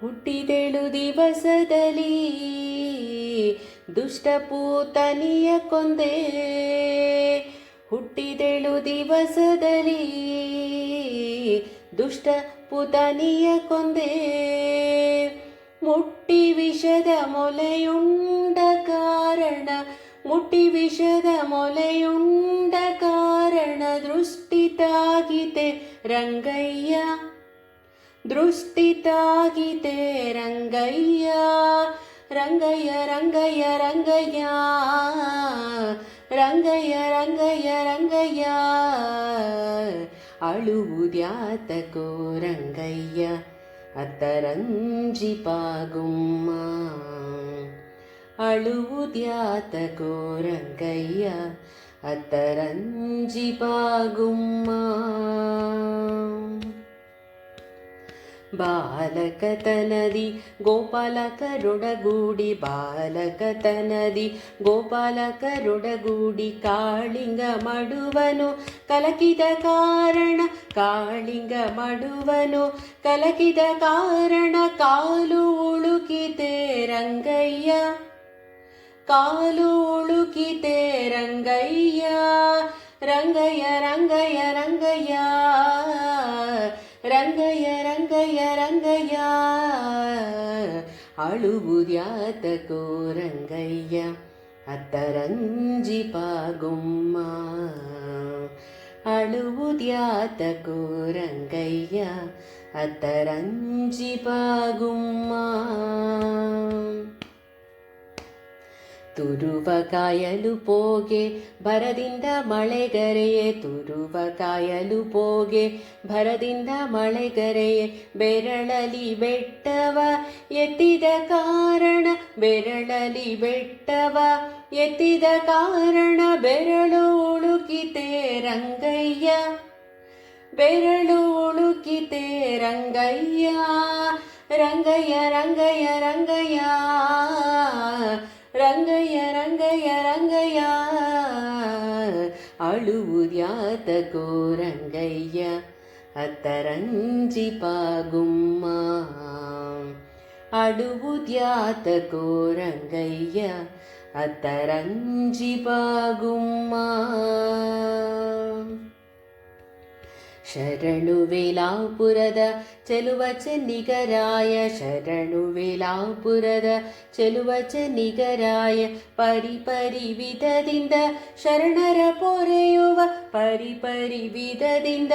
ಹುಟ್ಟಿದೆಳು ದಿವಸದಲ್ಲಿ ದುಷ್ಟಪೂತನಿಯ ಕೊಂದೆ. ಹುಟ್ಟಿದೆಳು ದಿವಸದಲ್ಲಿ ದುಷ್ಟ ಪುತನಿಯ ಕೊಂದೆ. ಮುಟ್ಟಿ ವಿಷದ ಮೊಲೆಯುಂಡ ಕಾರಣ, ಮುಟ್ಟಿ ವಿಷದ ಮೊಲೆಯುಂಡ ಕಾರಣ ದೃಷ್ಟಿತಾಗಿತೆ ರಂಗಯ್ಯ. ದೃಷ್ಟಿತಾಗಿದೆ ರಂಗಯ್ಯ ರಂಗಯ್ಯ ರಂಗಯ್ಯ ರಂಗಯ್ಯ ರಂಗಯ್ಯ ರಂಗಯ್ಯ ರಂಗಯ್ಯ ಅಳುವುದ್ಯಾತಕೋ ರಂಗಯ್ಯ ಅತ್ತರಂಜಿ ಪಾಗುಮ್ಮ ಅಳುವುದ್ಯಾತಕೋ ರಂಗಯ್ಯ ಅತ್ತರಂಜಿ ಪಾಗುಮ್ಮ ಬಾಲಕತನದಿ, ಗೋಪಾಲಕರೊಡಗೂಡಿ ಬಾಲಕತನದಿ, ಗೋಪಾಲಕರೊಡಗೂಡಿ ಕಾಳಿಂಗ ಮಡುವನು, ಕಲಕಿದ ಕಾರಣ ಕಾಳಿಂಗ ಮಡುವನು, ಕಲಕಿದ ಕಾರಣ ಕಾಲು ಉಳುಕಿತೆ ರಂಗಯ್ಯ, ಕಾಲು ಉಳುಕಿತೆ ರಂಗಯ್ಯ ರಂಗಯ್ಯ ರಂಗಯ್ಯ. రంగయ్య రంగయ్య అళుబుద్యాత కోరంగయ్య అత్తరంజి పాగుమ్మ అళుబుద్యాత కోరంగయ్య అత్తరంజి పాగుమ్మ ತುರುವ ಕಾಯಲು ಪೋಗೆ ಭರದಿಂದ ಮಳೆಗರೆಯೇ ತುರುವ ಕಾಯಲು ಪೋಗೆ ಭರದಿಂದ ಮಳೆಗರೆಯೇ ಬೆರಳಲಿ ಬೆಟ್ಟವ ಎತ್ತಿದ ಕಾರಣ ಬೆರಳಲಿ ಬೆಟ್ಟವ ಎತ್ತಿದ ಕಾರಣ ಬೆರಳು ಉಳುಕಿತೆ ರಂಗಯ್ಯ ಬೆರಳು ಉಳುಕಿತೆ ರಂಗಯ್ಯ ರಂಗಯ್ಯ ರಂಗಯ್ಯ ರಂಗಯ್ಯ ರಂಗಯ್ಯ దుర్యాత ఘోరంగయ్య అతరంజి పాగుమ్మా అడుగు ధ్యాత ఘోరంగయ్య అతరంజి పాగుమ్మా ಶರಣು ವೇಲಾಪುರದ ಚೆಲುವ ಚೆನ್ನಿಗರಾಯ ಶರಣು ವೇಲಾಪುರದ ಚೆಲುವ ಚೆನ್ನಿಗರಾಯ ಪರಿ ವಿಧದಿಂದ ಶರಣರ ಪೊರೆಯುವ ಪರಿ ಪರಿ ವಿಧದಿಂದ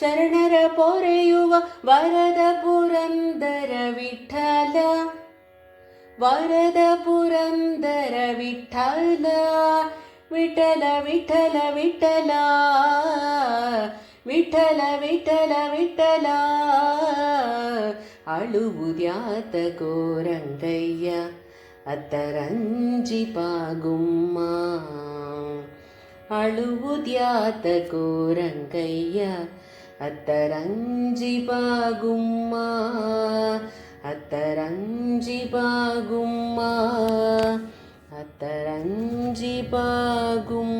ಶರಣರ ಪೊರೆಯುವ ವರದ ಪುರಂದರ ವಿಠಲ, ವರದ ಪುರಂದರ ವಿಠಲ ವಿಠಲ ವಿಠಲ ವಿಠಲ. ವಿಠಲ ವಿಠಲ ವಿಠಲ ಅಳುವುದ್ಯಾತಕೋ ರಂಗಯ್ಯ ಅತ್ತರಂಜಿ ಪಾಗುಮ್ಮ ಅಳುವುದ್ಯಾತಕೋ ರಂಗಯ್ಯ ಅತ್ತರಂಜಿ ಪಾಗುಮ್ಮ ಅತ್ತರಂಜಿ ಪಾಗುಮ್ಮ ಅತ್ತರಂಜಿ ಪಾಗುಮ್ಮ